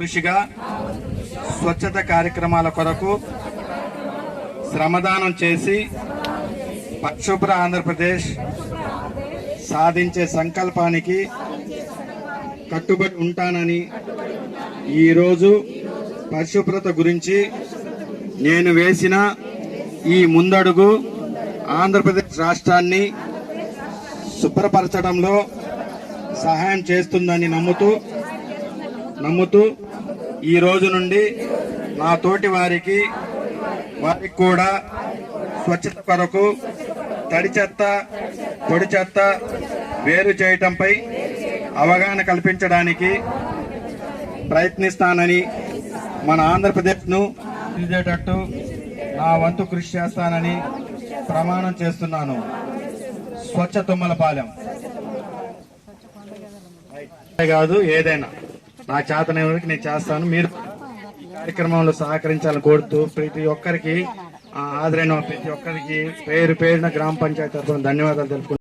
కృషిగా స్వచ్ఛత కార్యక్రమాల కొరకు శ్రమదానం చేసి పక్షుభ్ర ఆంధ్రప్రదేశ్ సాధించే సంకల్పానికి కట్టుబడి ఉంటానని ఈరోజు పరిశుభ్రత గురించి నేను వేసిన ఈ ముందడుగు ఆంధ్రప్రదేశ్ రాష్ట్రాన్ని శుభ్రపరచడంలో సహాయం చేస్తుందని నమ్ముతూ నమ్ముతూ ఈ రోజు నుండి నా తోటి వారికి వారికి కూడా స్వచ్ఛత కొరకు తడి చెత్త పొడి చెత్త వేరు చేయటంపై అవగాహన కల్పించడానికి ప్రయత్నిస్తానని మన ఆంధ్రప్రదేశ్ను తీసేటట్టు నా వంతు కృషి చేస్తానని ప్రమాణం చేస్తున్నాను. స్వచ్ఛ తుమ్మలపాలెం. కాదు ఏదైనా. నా చేతనే వరకు నేను చేస్తాను. మీరు ఈ కార్యక్రమంలో సహకరించాలని కోరుతూ ప్రతి ఒక్కరికి ఆదరైన ప్రతి ఒక్కరికి పేరు పేరున గ్రామ పంచాయతీ తరఫున ధన్యవాదాలు తెలుపుకుంటున్నాను.